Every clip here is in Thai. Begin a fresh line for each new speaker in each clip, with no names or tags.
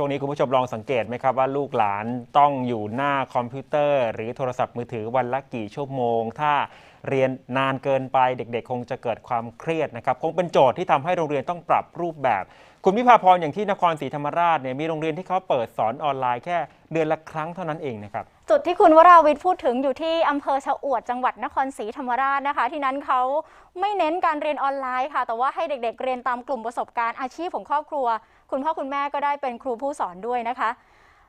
ช่วงนี้คุณผู้ชมลองสังเกตไหมครับว่าลูกหลานต้องอยู่หน้าคอมพิวเตอร์ หรือโทรศัพท์มือถือวันละกี่ชั่วโมง ถ้าเรียนนานเกินไปเด็กๆ คงจะเกิดความเครียดนะครับ คงเป็นโจทย์ที่ทำให้โรงเรียนต้องปรับรูปแบบ คุณพิพาพรอย่างที่นครศรีธรรมราชเนี่ยมีโรงเรียนที่เขาเปิดสอนออนไลน์แค่เดือนละครั้งเท่านั้นเองนะครับ
จุดที่คุณวราวิทย์พูดถึงอยู่ที่อำเภอชะอวดจังหวัดนครศรีธรรมราชนะคะ ที่นั้นเขาไม่เน้นการเรียนออนไลน์ค่ะ แต่ว่าให้เด็กๆเรียนตามกลุ่มประสบการณ์อาชีพของครอบครัว คุณพ่อคุณแม่ก็ได้เป็นครูผู้สอนด้วยนะคะ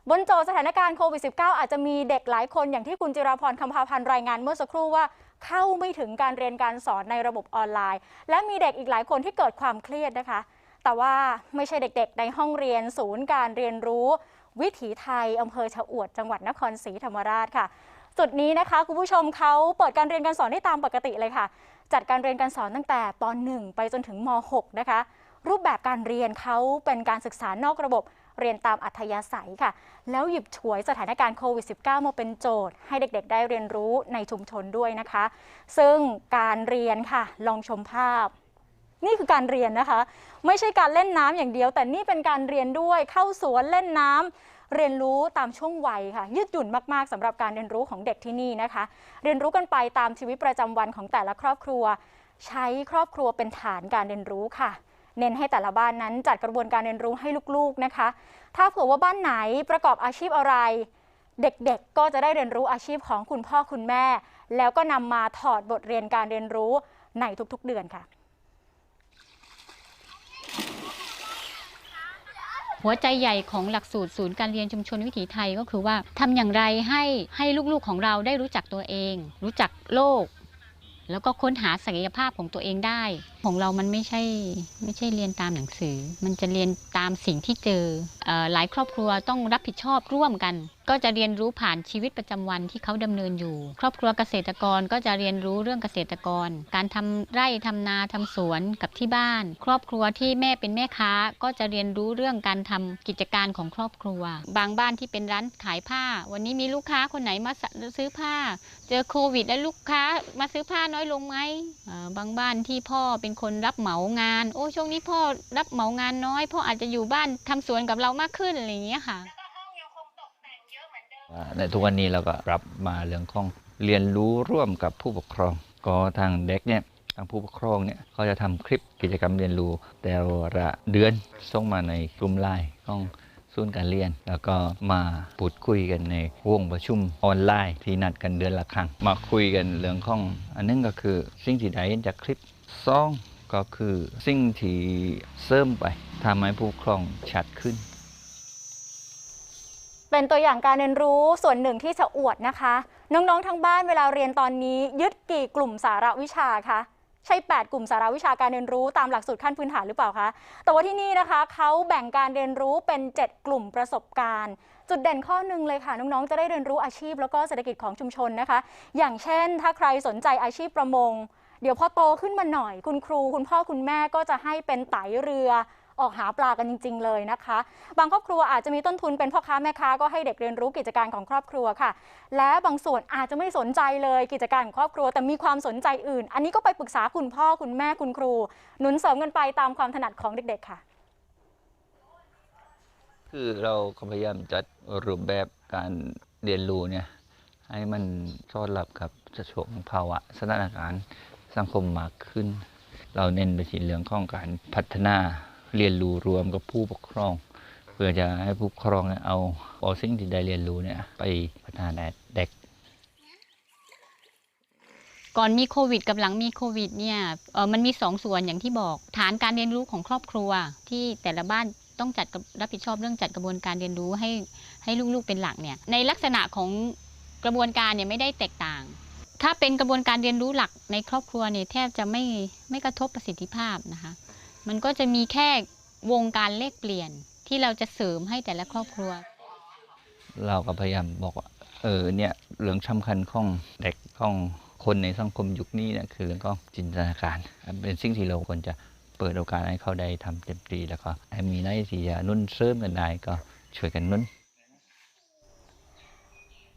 บนโจทย์สถานการณ์โควิด -19 อาจจะมีเด็กหลายคนอย่างที่คุณจิราพรคำพาพันธ์รายงานเมื่อสักครู่ว่าเข้าไม่ถึงการเรียนการสอนในระบบออนไลน์ และมีเด็กอีกหลายคนที่เกิดความเครียดนะคะ แต่ว่าไม่ใช่เด็กๆ ในห้องเรียนศูนย์การเรียนรู้ วิถีไทยอำเภอชะอวด จังหวัดนครศรีธรรมราชค่ะ จุดนี้นะคะคุณผู้ชมเขาเปิดการเรียนการสอนได้ตามปกติเลยค่ะ จัดการเรียนการสอนตั้งแต่ป .1 ไปจนถึงม .6 นะคะ รูปแบบการเรียนเขาเป็นการศึกษานอกระบบเรียนตามอัธยาศัยค่ะ แล้วหยิบฉวยสถานการณ์โควิด -19 มาเป็นโจทย์ ให้เด็กๆ ได้เรียนรู้ในชุมชนด้วยนะคะ ซึ่งการเรียนค่ะ ลองชมภาพ นี่คือการเรียนนะคะ ไม่ใช่การเล่นน้ำอย่างเดียว แต่นี่เป็นการเรียนด้วยเข้าสวนเล่นน้ำเรียนรู้ตามช่วงวัยค่ะ ยืดหยุ่นมาก ๆสำหรับการเรียนรู้ของเด็กที่นี่นะคะ เรียนรู้กันไปตามชีวิตประจำวันของแต่ละครอบครัว ใช้ครอบครัวเป็นฐานการเรียนรู้ค่ะ เน้นให้แต่ละบ้านนั้นจัดกระบวนการเรียนรู้ให้ลูกๆนะคะ ถ้าเผื่อว่าบ้านไหนประกอบอาชีพอะไร เด็กๆ ก็จะได้เรียนรู้อาชีพของคุณพ่อคุณแม่ แล้วก็นำมาถอดบทเรียนการเรียนรู้ในทุกๆเดือนค่ะ
หัวใจใหญ่ของหลักสูตรศูนย์การเรียนชุมชนวิถีไทยก็คือว่าทำอย่างไรให้ให้ลูกๆของเราได้รู้จักตัวเอง รู้จักโลก แล้วก็ค้นหาศักยภาพของตัวเองได้ ของเรามันไม่ใช่ไม่ใช่เรียนตามหนังสือ มันจะเรียนตามสิ่งที่เจออหลายครอบครัวต้องรับผิดชอบร่วมกัน ก็จะเรียนรู้ผ่านชีวิตประจำวันที่เขาดำเนินอยู่ ครอบครัวเกษตรกรก็จะเรียนรู้เรื่องเกษตรกร การทำไร่ทำนาทำสวนกับที่บ้าน ครอบครัวที่แม่เป็นแม่ค้าก็จะเรียนรู้เรื่องการทำกิจการของครอบครัว บางบ้านที่เป็นร้านขายผ้า วันนี้มีลูกค้าคนไหนมาซื้อผ้า เจอโควิด แล้วลูกค้ามาซื้อผ้าน้อยลงไหมบางบ้านที่พ่อเป็นคนรับเหมางาน โอ้ช่วงนี้พ่อรับเหมางานน้อย พ่ออาจจะอยู่บ้านทำสวนกับเรามากขึ้นอะไรอย่างเงี้ยค่ะ
ในทุกวันนี้เราก็ปรับมาเรื่องของเรียนรู้ร่วมกับผู้ปกครอง ก็ทางเด็กเนี่ยทางผู้ปกครองเนี่ยเขาจะทำคลิปกิจกรรมเรียนรู้ แต่ละเดือนส่งมาในกลุ่มไลน์ของศูนย์การเรียน แล้วก็มาพูดคุยกันในวงประชุมออนไลน์ที่นัดกันเดือนละครั้ง มาคุยกันเรื่องของ อันหนึงก็คือสิ่งที่ได้จากคลิปสองก็คือสิ่งที่เสริมไปทำให้ผู้ปกครองชัดขึ้น
เป็นตัวอย่างการเรียนรู้ส่วนหนึ่งที่จะอวดนะคะ น้องๆทั้งบ้านเวลาเรียนตอนนี้ ยึดกี่กลุ่มสาระวิชาคะใช่ 8 กลุ่มสาระวิชาการเรียนรู้ตามหลักสูตรขั้นพื้นฐานหรือเปล่าคะ แต่ว่าที่นี่นะคะเขาแบ่งการเรียนรู้เป็น 7 กลุ่มประสบการณ์ จุดเด่นข้อหนึ่งเลยค่ะ น้องๆ จะได้เรียนรู้อาชีพแล้วก็เศรษฐกิจของชุมชนนะคะ อย่างเช่น ถ้าใครสนใจอาชีพประมง เดี๋ยวพอโตขึ้นมาหน่อย คุณครู คุณพ่อคุณแม่ก็จะให้เป็นไตเรือ ออกหาปลากันจริง ๆ เลยนะคะ บางครอบครัวอาจจะมีต้นทุนเป็นพ่อค้าแม่ค้าก็ให้เด็กเรียนรู้กิจการของครอบครัวค่ะ และบางส่วนอาจจะไม่สนใจเลยกิจการของครอบครัว แต่มีความสนใจอื่น อันนี้ก็ไปปรึกษาคุณพ่อคุณแม่คุณครู หนุนเสริมกันไปตามความถนัดของเด็ก ๆ ค่ะ
คือเราก็พยายามจัดรูปแบบการเรียนรู้เนี่ยให้มันสอดรับกับสถานภาวะสถานการณ์สังคมมากขึ้น เราเน้นไปที่เรื่องของการพัฒนา เรียนรู้รวมกับผู้ปกครอง เพื่อจะให้ผู้ปกครองเนี่ยเอาเอาสิ่งที่ได้เรียนรู้เนี่ยไปพัฒนาเด็ก
ก่อนมีโควิดกับหลังมีโควิดเนี่ยเออมันมีสองส่วนอย่างที่บอก ฐานการเรียนรู้ของครอบครัว ที่แต่ละบ้านต้องจัดรับผิดชอบเรื่องจัดกระบวนการเรียนรู้ให้ให้ลูกๆเป็นหลักเนี่ยในลักษณะของกระบวนการเนี่ยไม่ได้แตกต่าง ถ้าเป็นกระบวนการเรียนรู้หลักในครอบครัวเนี่ยแทบจะไม่ไม่กระทบประสิทธิภาพนะคะ มันก็จะมีแค่วงการเลขเปลี่ยนที่เราจะเสริมให้แต่ละครอบครัว
เราก็พยายามบอกว่า เออเนี่ยเรื่องสำคัญของเด็กของคนในสังคมยุคนี้เนี่ยคือเรื่องของจินตนาการ เป็นสิ่งที่เราควรจะเปิดโอกาสให้เขาได้ทำเต็มที่แล้วก็ให้มีหน้าที่จะนุ่นเสริมกันได้ก็ช่วยกันนุ่น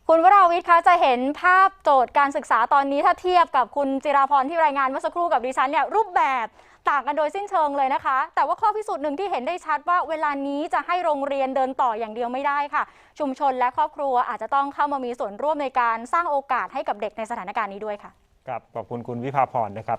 คุณวราวิทย์คะจะเห็นภาพโจทย์การศึกษาตอนนี้ถ้าเทียบกับคุณจิราพรที่รายงานเมื่อสักครู่กับดิฉันเนี่ยรูปแบบ ต่างกันโดยสิ้นเชิงเลยนะคะ แต่ว่าข้อพิสูจน์หนึ่งที่เห็นได้ชัดว่าเวลานี้จะให้โรงเรียนเดินต่ออย่างเดียวไม่ได้ค่ะ ชุมชนและครอบครัวอาจจะต้องเข้ามามีส่วนร่วมในการสร้างโอกาสให้กับเด็กในสถานการณ์นี้ด้วยค่ะ
ครับขอบคุณคุณวิภาพรนะครับ